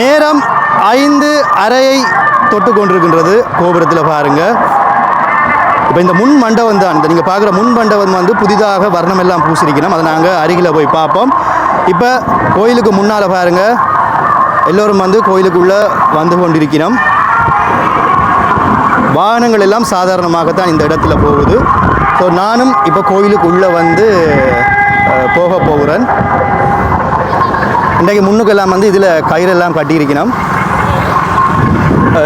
நேரம் ஐந்து அறையை தொட்டு கொண்டிருக்கின்றது. கோபுரத்தில் பாருங்க. இப்போ இந்த முன் மண்டபம் தான். இந்த நீங்கள் பார்க்குற முன் மண்டபம் வந்து புதிதாக வர்ணம் எல்லாம் பூசிருக்கணும். அதை நாங்கள் அருகில் போய் பார்ப்போம். இப்போ கோயிலுக்கு முன்னால் பாருங்கள் எல்லோரும் வந்து கோயிலுக்குள்ளே வந்து கொண்டிருக்கிறோம் வாகனங்கள் எல்லாம் சாதாரணமாகத்தான் இந்த இடத்துல போகுது. ஸோ நானும் இப்போ கோயிலுக்குள்ளே வந்து போக போகிறேன். இன்றைக்கு முன்னுக்கெல்லாம் வந்து இதில் கயிறெல்லாம் கட்டியிருக்கணும்.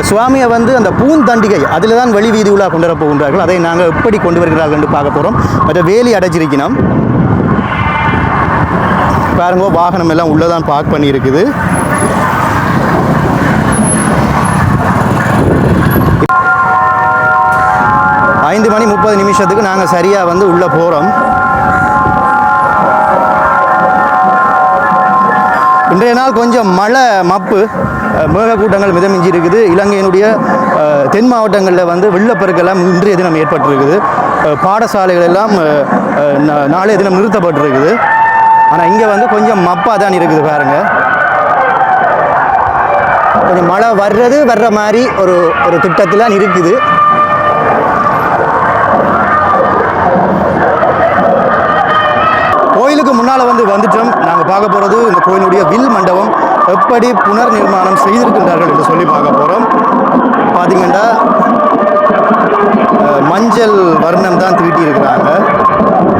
சுவாமியை வந்து அந்த பூந்தண்டிகை அதில் தான் வெளி வீதி உலா கொண்டு வர போகின்றார்கள் அதை நாங்கள் எப்படி கொண்டு வருகிறார்கள் என்று பார்க்க போகிறோம் மற்ற வேலி அடைச்சிருக்கணும் பாருங்க வாகனம் எல்லாம் உள்ளே தான் பார்க் பண்ணியிருக்குது. ஐந்து மணி முப்பது நிமிஷத்துக்கு நாங்கள் சரியாக வந்து உள்ளே போகிறோம் இன்றைய நாள் கொஞ்சம் மழை மப்பு மேகக்கூட்டங்கள் மிதமிஞ்சி இருக்குது இலங்கையினுடைய தென் மாவட்டங்களில் வந்து வெள்ளப்பெருக்கெல்லாம் இன்றைய தினம் ஏற்பட்டிருக்குது. பாடசாலைகள் எல்லாம் நாளைய தினம் நிறுத்தப்பட்டிருக்குது. ஆனால் இங்கே வந்து கொஞ்சம் மப்பாக தான் இருக்குது பாருங்க. கொஞ்சம் மழை வர்றது வர்ற மாதிரி ஒரு ஒரு திட்டத்தில் இருக்குது. கோயிலுக்கு முன்னால் வந்து வந்துட்டோம். பார்க்க போகிறது இந்த கோயிலுடைய வில் மண்டபம் எப்படி புனர் நிர்மாணம் செய்திருக்கின்றார்கள் என்று சொல்லி பார்க்க போகிறோம் பார்த்தீங்கன்னா மஞ்சள் வர்ணம் தான் தீட்டியிருக்கிறாங்க.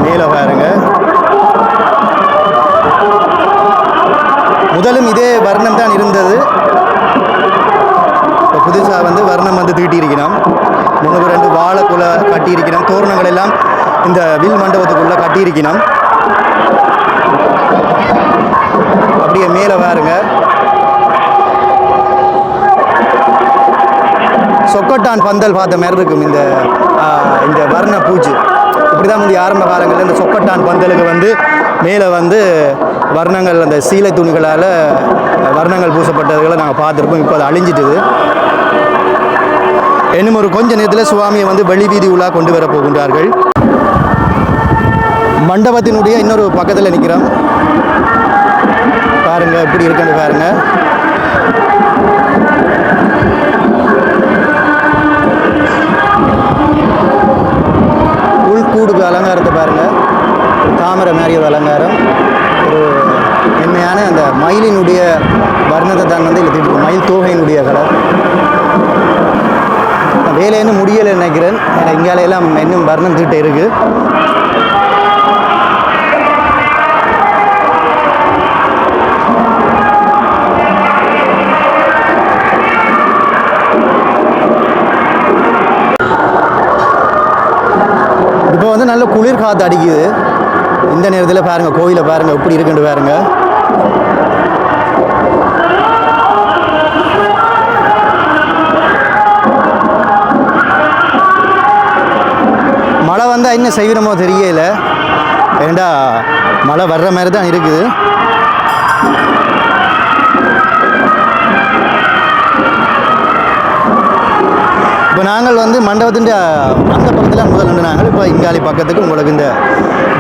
மேலே பாருங்க. முதலும் இதே வர்ணம் தான் இருந்தது. இப்போ புதுசாக வந்து வர்ணம் வந்து தீட்டியிருக்கிறோம். முன்னுக்கு ரெண்டு வாழைக்குலை கட்டியிருக்கிறோம். தோரணங்கள் எல்லாம் இந்த வில் மண்டபத்துக்குள்ளே கட்டியிருக்கிறோம். அப்படியே மேலே பாருங்க சொக்கட்டான் பந்தல் பார்த்த மாதிரி இருக்கும் இந்த இந்த வர்ண பூஜை. இப்படி தான் வந்து ஆரம்ப காலங்களில் இந்த சொக்கட்டான் பந்தலுக்கு வந்து மேலே வந்து வர்ணங்கள் அந்த சீலை துணிகளால் வர்ணங்கள் பூசப்பட்டதுகளை நாங்கள் பார்த்துருப்போம் இப்போ அது அழிஞ்சிட்டுது. இன்னும் ஒரு கொஞ்ச நேரத்தில் சுவாமியை வந்து வெளி வீதி உலா கொண்டு வர போகின்றார்கள். மண்டபத்தினுடைய இன்னொரு பக்கத்தில் நிற்கிறோம் பாருங்க எப்படி இருக்குன்னு பாருங்க. உள்கூடுக்கு அலங்காரத்தை பாருங்க. தாமரை மாதிரி ஒரு அலங்காரம். ஒரு மென்மையான அந்த மயிலினுடைய வர்ணத்தை தான் வந்து இதில் மயில் தோகையினுடைய கலர். வேலைன்னு முடியலை நினைக்கிறேன். ஏன்னா இங்காலையெல்லாம் இன்னும் வர்ணம் தீட்ட இருக்குது வந்து நல்ல குளிர் காற்று அடிக்குது. இந்த நேரத்தில் பாருங்க கோயிலை பாருங்க எப்படி இருக்குன்னு பாருங்க. மழை வந்தால் என்ன செய்யணுமோ தெரியல. ஏண்டா மழை வர்ற மாதிரி தான் இருக்குது. இப்போ நாங்கள் வந்து மண்டபத்தின் அந்த பக்கத்தில் முதல் நின்று நாங்கள் இப்போ இங்காலி பக்கத்துக்கு உங்களுக்கு இந்த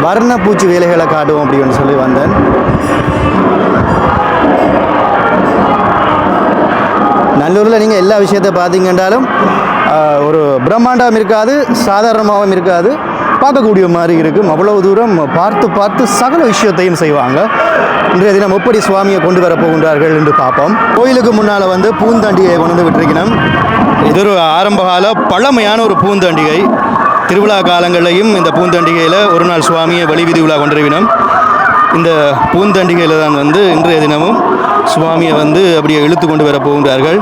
வர்ண பூச்சி வேலைகளை காட்டுவோம் அப்படின்னு சொல்லி வந்தேன். நல்லூரில் நீங்கள் எல்லா விஷயத்தை பார்த்தீங்கன்றாலும் ஒரு பிரம்மாண்டம் இருக்காது சாதாரணமாகவும் இருக்காது. பார்க்கக்கூடிய மாதிரி இருக்கும். அவ்வளவு தூரம் பார்த்து பார்த்து சகல விஷயத்தையும் செய்வாங்க. இன்றைய தினம் எப்படி சுவாமியை கொண்டு வர போகின்றார்கள் என்று பார்ப்போம். கோயிலுக்கு முன்னால் வந்து பூந்தாண்டியை கொண்டு வந்து விட்டிருக்கணும் இது ஒரு ஆரம்பகால பழமையான ஒரு பூந்தண்டிகை. திருவிழா காலங்களிலையும் இந்த பூந்தண்டிகையில் ஒரு நாள் சுவாமியை வழி விதி விழா கொண்டிருக்கணும் இந்த பூந்தண்டிகையில் தான் வந்து இன்றைய தினமும் சுவாமியை வந்து அப்படியே இழுத்து கொண்டு வர போகின்றார்கள்.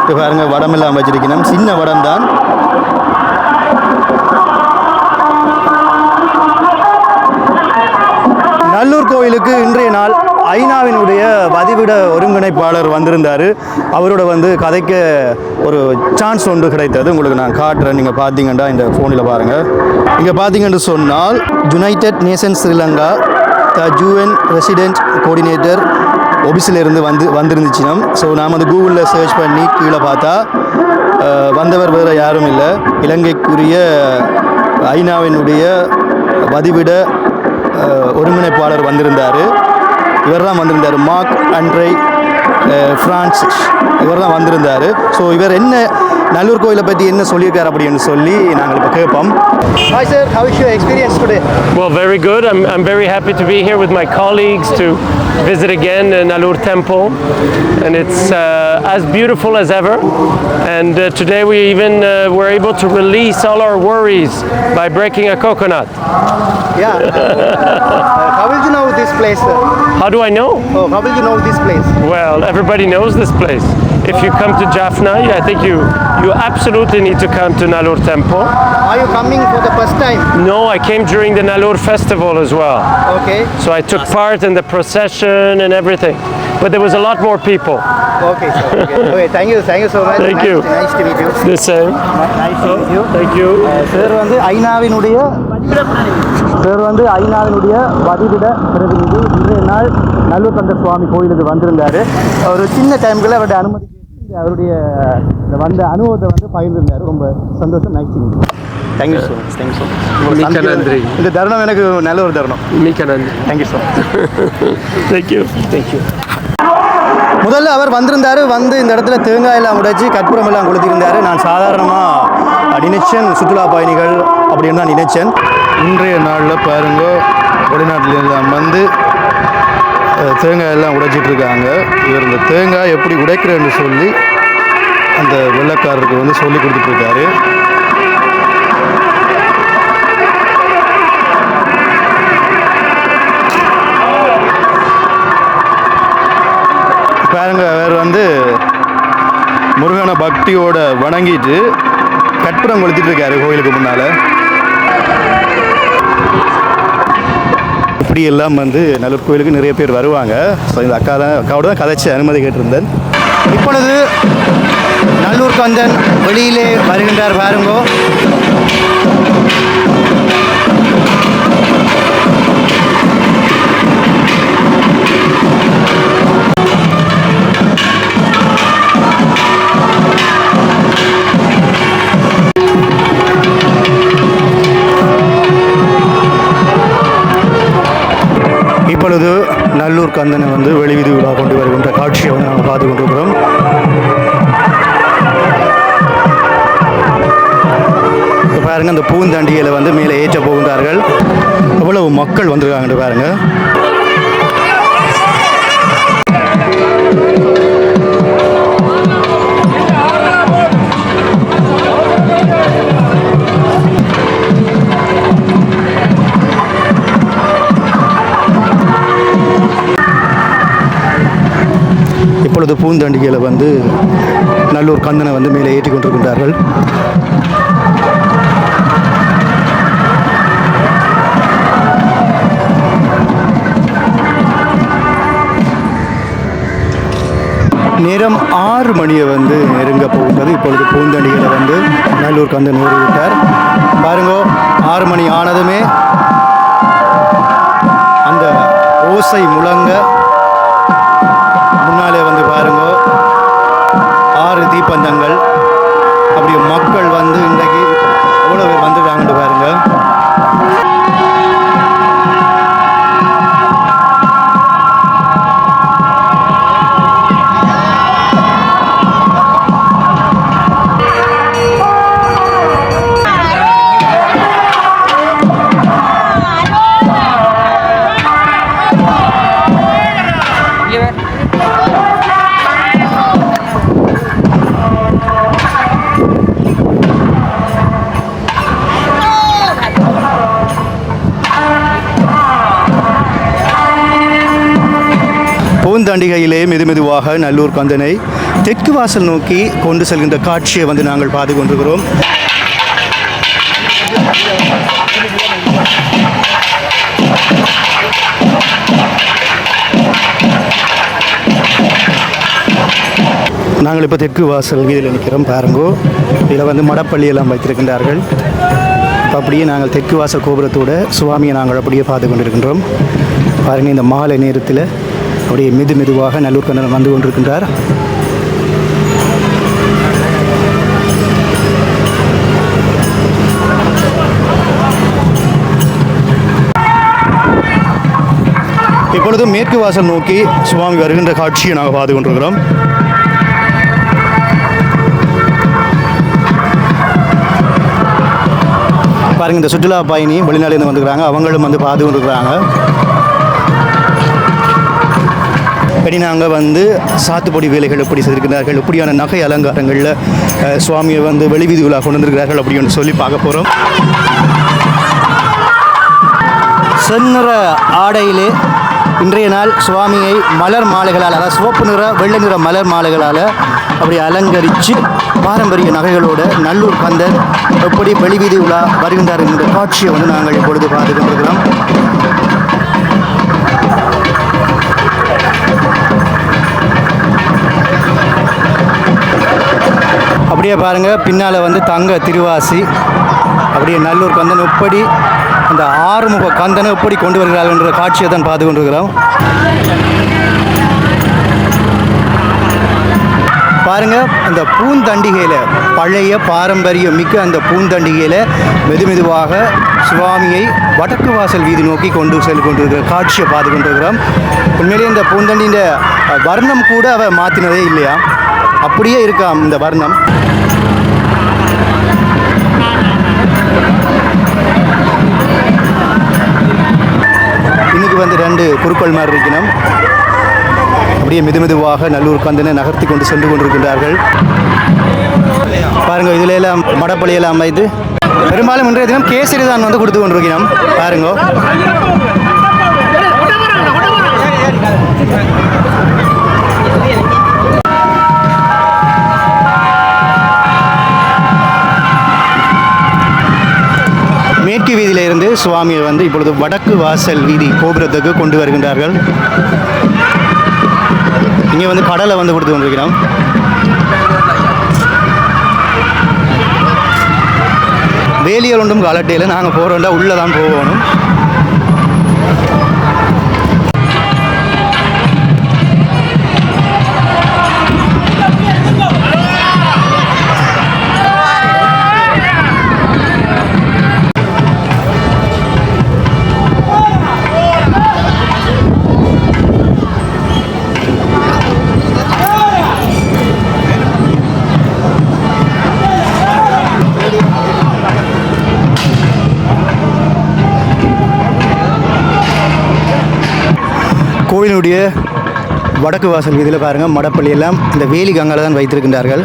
இப்போ பாருங்கள் வடமெல்லாம் வச்சிருக்கணும். சின்ன வடம் தான். நல்லூர் கோயிலுக்கு இன்றைய நாள் ஐநாவினுடைய வதிவிட ஒருங்கிணைப்பாளர் வந்திருந்தார். அவரோட வந்து கதைக்க ஒரு சான்ஸ் ஒன்று கிடைத்தது. உங்களுக்கு நான் காட்டுறேன். நீங்கள் பார்த்தீங்கன்னா இந்த ஃபோனில் பாருங்கள் இங்கே பார்த்தீங்கன்னு சொன்னால் united nation Sri Lanka the UN resident coordinator ஒபிஸிலிருந்து வந்து வந்திருந்துச்சினம் ஸோ நாம் வந்து கூகுளில் சர்ச் பண்ணி கீழே பார்த்தா வந்தவர் வேறு யாரும் இல்லை. இலங்கைக்குரிய ஐநாவினுடைய வதிவிட ஒருங்கிணைப்பாளர் வந்திருந்தார். இவர் தான் வந்திருந்தார் மார்க் அண்ட்ரை ஃப்ரான்சிஸ் இவர் தான் வந்திருந்தார் ஸோ இவர் என்ன நல்லூர் கோயிலை பற்றி என்ன சொல்லியிருக்காரு அப்படின்னு சொல்லி நாங்கள் இப்போ கேட்போம் hi sir how is your experience today Well, very good. I'm, I'm very happy to be here with my colleagues to visit again uh, Nalur Temple. And it's uh, as beautiful as ever. And uh, today we even uh, were able to release all our worries by breaking a coconut. Yeah how will you Know this place How do I know? Oh how will you know this place Well, everybody knows this place. If you come to Jaffna, I think you, you absolutely need to come to Nalur Temple. Are you coming for the first time No, I came during the Nalur festival as well. Okay So I took part in the procession and everything. But there was a lot more people. Okay sir okay thank you thank you so much Thank you. Nice to meet you The same. Nice to meet you Thank you. Sir வந்து ஐநாவினுடைய sir வந்து ஐநாவினுடைய வதிவிட பிரதிநிதி இன்றைய நாள் நல்லூர் கந்த சுவாமி கோயிலுக்கு வந்திருந்தார் ஒரு சின்ன டைம்குள்ள அவருடைய அனுமதி கேட்டு அவருடைய இந்த வந்த அனுபவத்தை வந்து பகிர்ந்திருந்தார் ரொம்ப சந்தோஷம் nice thank you so much thank you so மிக்க நன்றி. இந்த தருணம் எனக்கு நல்ல ஒரு தருணம் Mikanand. Thank you so much Thank you. Thank you. முதல்ல அவர் வந்திருந்தார் வந்து இந்த இடத்துல தேங்காய் எல்லாம் உடைச்சி கற்பூரம் எல்லாம் கொளுத்திருந்தார் நான் சாதாரணமாக நினைச்சேன் சுற்றுலா பயணிகள் அப்படின்னு நான் நினைச்சேன். இன்றைய நாளில் பாருங்க வெளிநாட்டிலிருந்து வந்து தேங்காய் எல்லாம் உடைச்சிட்டு இருக்காங்க. இவர் இந்த தேங்காய் எப்படி உடைக்கிறேன்னு சொல்லி அந்த வெள்ளக்காரருக்கு வந்து சொல்லி கொடுத்துட்ருக்காரு பாருங்க அவர் வந்து முருகனை பக்தியோட வணங்கிட்டு கற்பூரம் கொளுத்திட்டு இருக்காரு கோயிலுக்கு முன்னால். இப்படி எல்லாம் வந்து நல்லூர் கோயிலுக்கு நிறைய பேர் வருவாங்க. ஸோ இந்த அக்கா தான் அக்காவோட தான் கதைச்சு அனுமதி கேட்டிருந்தேன். இப்பொழுது நல்லூர் கந்தன் வெளியிலே வருகின்றார் பாருங்கோ. கந்தனை வந்து வந்து நல்லூர் கந்தனை வந்து மேலே ஏற்றி கொண்டிருக்கின்றார்கள். நேரம் ஆறு மணியை வந்து நெருங்க போகின்றது. இப்பொழுது பூந்தணிகளை வந்து நல்லூர் கந்தன் ஏறிவிட்டார் பாருங்க ஆறு மணி ஆனதுமே அந்த ஓசை முழங்க தீப்பந்தங்கள் பூந்தண்டிகையிலே மெதுமெதுவாக நல்லூர் கந்தனை தெற்கு வாசல் நோக்கி கொண்டு செல்கின்ற காட்சியை வந்து நாங்கள் பார்த்து கொண்டிருக்கிறோம். நாங்கள் இப்போ தெற்கு வாசல் வீதியில் நிற்கிறோம் பாருங்கோ. இதில் வந்து மடப்பள்ளியெல்லாம் வைத்திருக்கின்றார்கள். இப்போ அப்படியே நாங்கள் தெற்கு வாசல் கோபுரத்தோட சுவாமியை நாங்கள் அப்படியே பார்த்து கொண்டிருக்கின்றோம். பாருங்கள் இந்த மாலை நேரத்தில் அப்படியே மெது மெதுவாக நல்லூர் கண்ணன் வந்து கொண்டிருக்கின்றார். இப்பொழுது மேற்கு வாசல் நோக்கி சுவாமி வருகின்ற காட்சியை நாங்கள் பார்த்து கொண்டிருக்கிறோம். பாருங்க இந்த சுற்றுலா பயணி வெளிநாட்டிலேருந்து வந்துக்கிறாங்க அவங்களும் வந்து பார்த்து கொண்டிருக்கிறாங்க. இனி நாங்கள் வந்து சாத்துப்பொடி வேலைகள் எப்படி செய்திருக்கிறார்கள் எப்படியான நகை அலங்காரங்களில் சுவாமியை வந்து வெளிவீதி உலா கொண்டு வந்திருக்கிறார்கள் அப்படின்னு சொல்லி பார்க்க போகிறோம் செந்நிற ஆடையிலே இன்றைய நாள் சுவாமியை மலர் மாலைகளால் அதாவது சிவப்பு நிற வெள்ளை நிற மலர் மாலைகளால் அப்படி அலங்கரித்து பாரம்பரிய நகைகளோட நல்லூர் கந்தர் எப்படி வெளிவீதி உலா வருகின்றார் என்ற காட்சியை வந்து நாங்கள் இப்பொழுது பார்த்து கொண்டிருக்கிறோம். அப்படியே பாருங்கள் பின்னால் வந்து தங்க திருவாசி. அப்படியே நல்லூர் கந்தன் எப்படி அந்த ஆறுமுக கந்தனை எப்படி கொண்டு வருகிறார்கள் என்ற காட்சியை தான் பார்த்து கொண்டிருக்கிறோம். பாருங்கள் அந்த பூந்தண்டிகையில் பழைய பாரம்பரியம் மிக்க அந்த பூந்தண்டிகையில் மெது மெதுவாக சுவாமியை வடக்கு வாசல் வீதி நோக்கி கொண்டு செல் கொண்டிருக்கிற காட்சியை பார்த்து கொண்டிருக்கிறோம். உண்மையிலேயே இந்த பூந்தண்டியின் வர்ணம் கூட அவ மாற்றினதே இல்லையா? அப்படியே இருக்காம் இந்த வர்ணம். இன்னைக்கு வந்து ரெண்டு குருக்கள் மாதிரி இருக்கணும். அப்படியே மெதுமெதுவாக நல்லூர் கந்தனை நகர்த்தி கொண்டு சென்று கொண்டிருக்கின்றார்கள். பாருங்க இதுல எல்லாம் மடப்பள்ளியெல்லாம் அமைத்து பெரும்பாலும் இன்றைய தினம் கேசரி தான் வந்து கொடுத்து கொண்டிருக்கிறோம். பாருங்க. மேற்கு வீதியிலிருந்து சுவாமியை வந்து இப்பொழுது வடக்கு வாசல் வீதி கோபுரத்துக்கு கொண்டு வருகின்றார்கள். இங்கே வந்து கடலை வந்து கொடுத்து கொண்டிருக்கிறோம். வேலியல் ஒன்றும் காலட்டையில் நாங்கள் போகிறோம்டா உள்ளே தான் போகணும். கோயிலுடைய வடக்கு வாசல் வீதியில் பாருங்கள் மடப்பள்ளி எல்லாம் இந்த வேலி கங்கால தான் வைத்திருக்கின்றார்கள்.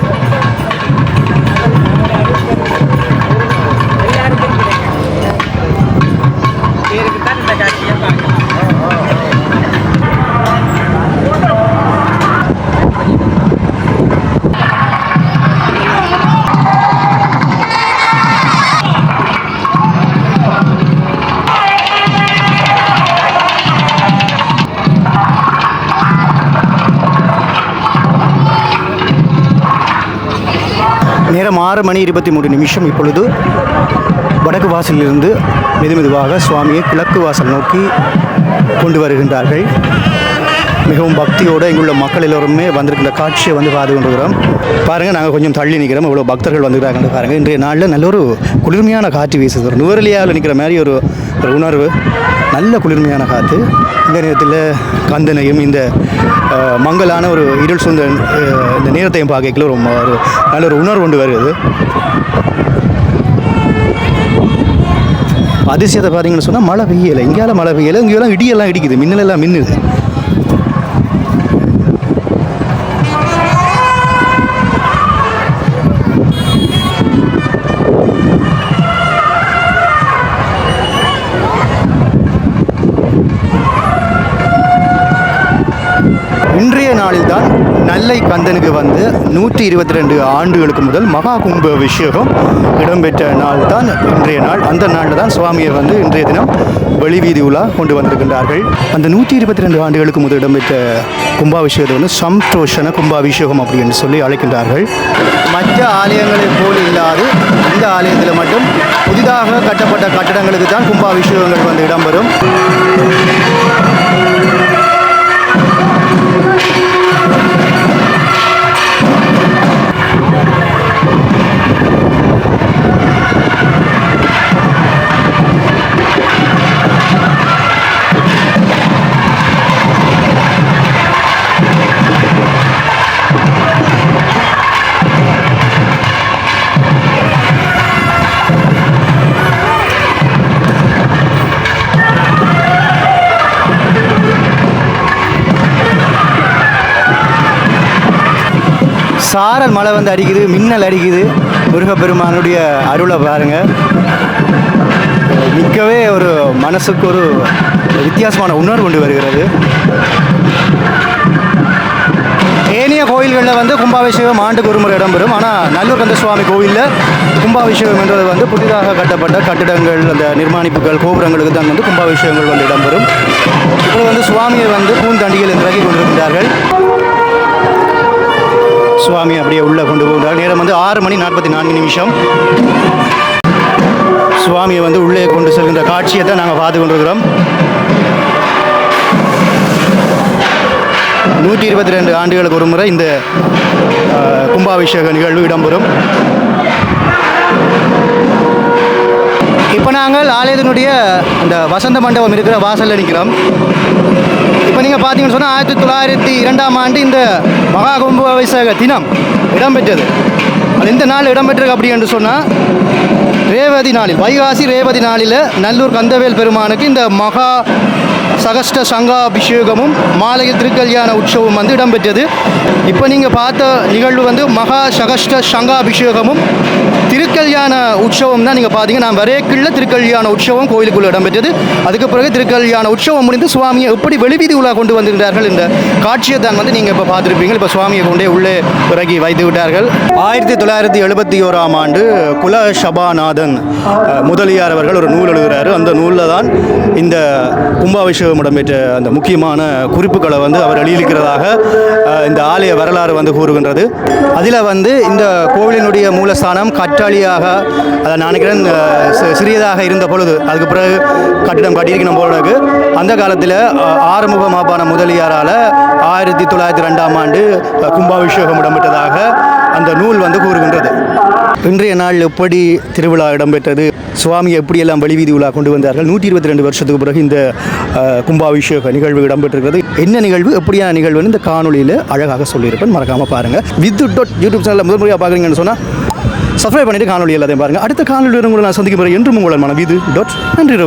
நேரம் ஆறு மணி இருபத்தி மூணு நிமிஷம் இப்பொழுது வடக்கு வாசலிலிருந்து மெது மெதுவாக சுவாமியை கிழக்கு வாசல் நோக்கி கொண்டு வருகின்றார்கள். மிகவும் பக்தியோடு இங்குள்ள மக்கள் எல்லோருமே வந்திருக்கின்ற காட்சியை வந்து பார்த்து கொண்டிருக்கிறோம். பாருங்கள் நாங்கள் கொஞ்சம் தள்ளி நிற்கிறோம் இவ்வளோ பக்தர்கள் வந்துருக்காங்கன்னு பாருங்கள் இன்றைய நாளில் நல்ல ஒரு குளிர்மையான காட்சி வீசுது. ஒரு நுவரலியாவில் நிற்கிற மாதிரி ஒரு ஒரு உணர்வு நல்ல குளிர்மையான காற்று இந்த நேரத்தில் கந்தனையும் இந்த மங்கலான ஒரு இருள் சொந்த இந்த நேரத்தையும் பார்க்கல ரொம்ப ஒரு நல்ல ஒரு உணர்வு கொண்டு வருது. அதிசயத்தை பார்த்தீங்கன்னு சொன்னால் மழை பெய்யலை. இங்கேயால மழை பெய்யலை. இங்கேயெல்லாம் இடியெல்லாம் இடிக்குது. மின்னலெல்லாம் மின்னுது. நல்லை கந்தனுக்கு வந்து நூற்றி இருபத்தி ரெண்டு ஆண்டுகளுக்கு முதல் மகா கும்ப அபிஷேகம் இடம்பெற்ற நாள் தான் இன்றைய நாள். அந்த நாளில் தான் சுவாமியை வந்து இன்றைய தினம் வெளிவீதி உலா கொண்டு வந்திருக்கின்றார்கள். அந்த நூற்றி இருபத்தி ரெண்டு ஆண்டுகளுக்கு முதல் இடம்பெற்ற கும்பாபிஷேகத்தை வந்து சம்தோஷன கும்பாபிஷேகம் அப்படின்னு சொல்லி அழைக்கின்றார்கள். மற்ற ஆலயங்களைப் போல் இல்லாது இந்த ஆலயத்தில் மட்டும் புதிதாக கட்டப்பட்ட கட்டடங்களுக்கு தான் கும்பாபிஷேகங்கள் வந்து இடம்பெறும். சாரல் மழை வந்து அடிக்குது மின்னல் அடிக்குது. முருகப்பெருமானுடைய அருளை பாருங்க. மிக்கவே ஒரு மனசுக்கு ஒரு வித்தியாசமான உணர்வு கொண்டு வருகிறது. ஏனைய கோயில்களில் வந்து கும்பாபிஷேகம் ஆண்டுக்கு ஒரு முறை இடம்பெறும். ஆனால் நல்லூர் கந்த சுவாமி கோவிலில் கும்பாபிஷேகம் என்றது வந்து புதிதாக கட்டப்பட்ட கட்டிடங்கள் அந்த நிர்மாணிப்புகள் கோபுரங்களுக்கு தான் வந்து கும்பாபிஷேகங்கள் வந்து இடம்பெறும். இப்போ வந்து சுவாமியை வந்து பூந்தண்டியில் இறக்கி கொண்டிருக்கிறார்கள் சுவாமி அப்படியே உள்ளே கொண்டு போகிறார். நேரம் வந்து ஆறு மணி நாற்பத்தி நான்கு நிமிஷம். சுவாமியை வந்து உள்ளே கொண்டு செல்கின்ற காட்சியை தான் நாங்கள் பார்த்து கொண்டிருக்கிறோம். நூற்றி இருபத்தி ரெண்டு ஆண்டுகளுக்கு ஒரு முறை இந்த கும்பாபிஷேக நிகழ்வு இடம்பெறும். இப்போ நாங்கள் ஆலயத்தினுடைய அந்த வசந்த மண்டபம் இருக்கிற வாசலில் நிற்கிறோம் இப்போ நீங்கள் பார்த்தீங்கன்னு சொன்னால் ஆயிரத்தி தொள்ளாயிரத்தி இரண்டாம் ஆண்டு இந்த மகா கும்பாபிஷேக தினம் இடம்பெற்றது. அது இந்த நாள் இடம்பெற்றிருக்கு அப்படி என்று சொன்னால் ரேவதி நாளில் வைகாசி ரேவதி நாளில் நல்லூர் கந்தவேல் பெருமானுக்கு இந்த மகா சகஷ்ட சங்காபிஷேகமும் மாலையில் திருக்கல்யாண உற்சவம் வந்து இடம்பெற்றது. இப்போ நீங்கள் பார்த்த நிகழ்வு வந்து மகா சகஷ்ட சங்காபிஷேகமும் திருக்கல்யாண உற்சவம் தான் நீங்கள் பார்த்தீங்க நான் வரேக்குள்ள திருக்கல்யாண உற்சவம் கோயிலுக்குள்ளே இடம்பெற்றது. அதுக்கு பிறகு திருக்கல்யாண உற்சவம் முடிந்து சுவாமியை எப்படி வெளிவீதி உலா கொண்டு வந்திருந்தார்கள் இந்த காட்சியை தான் வந்து நீங்கள் இப்போ பார்த்துருப்பீங்க. இப்போ சுவாமியை கொண்டே உள்ளே இறங்கி வைத்து விட்டார்கள். ஆயிரத்தி தொள்ளாயிரத்தி எழுபத்தி ஓராம் ஆண்டு குல சபாநாதன் முதலியார் அவர்கள் ஒரு நூல் எழுதுகிறாரு அந்த நூலில் தான் இந்த கும்பாபிஷேகம் இடம்பெற்ற அந்த முக்கியமான குறிப்புகளை வந்து அவர் எழுதியிருக்கிறதாக இந்த ஆலய வரலாறு வந்து கூறுகின்றது. அதில் வந்து இந்த கோவிலினுடைய மூலஸ்தானம் கற்றாழியாக அதை நினைக்கிறேன் சிறியதாக இருந்த பொழுது அதுக்கு பிறகு கட்டிடம் கட்டியிருக்கணும் பொழுது அந்த காலத்தில் ஆறுமுக மாபான முதலியாரால் ஆயிரத்தி தொள்ளாயிரத்தி ரெண்டாம் ஆண்டு கும்பாபிஷேகம் இடம்பெற்றதாக அந்த நூல் வந்து கூறுகின்றது. இன்றைய நாள் எப்படி திருவிழா இடம்பெற்றது? சுவாமி எப்படியெல்லாம் வெளிவீதி உலா கொண்டு வந்தார்கள்? நூற்றி இருபத்தி ரெண்டு வருஷத்துக்கு பிறகு இந்த கும்பாபிஷேக நிகழ்வு இடம்பெற்றிருக்கிறது. என்ன நிகழ்வு? எப்படியான நிகழ்வுன்னு இந்த காணொலியில் அழகாக சொல்லியிருப்பேன். மறக்காமல் பாருங்கள் வித்து டாட் யூடியூப் சேனலில் முதல் முறையாக பார்க்குறீங்கன்னு சொன்னால் சப்ஸ்கிரைப் பண்ணிட்டு காணொலி எல்லாத்தையும் பாருங்கள் அடுத்த காணொலி உங்களை நான் சந்திக்கும் முறை என்றும் உங்கள் மனம் இது டாட் நன்றி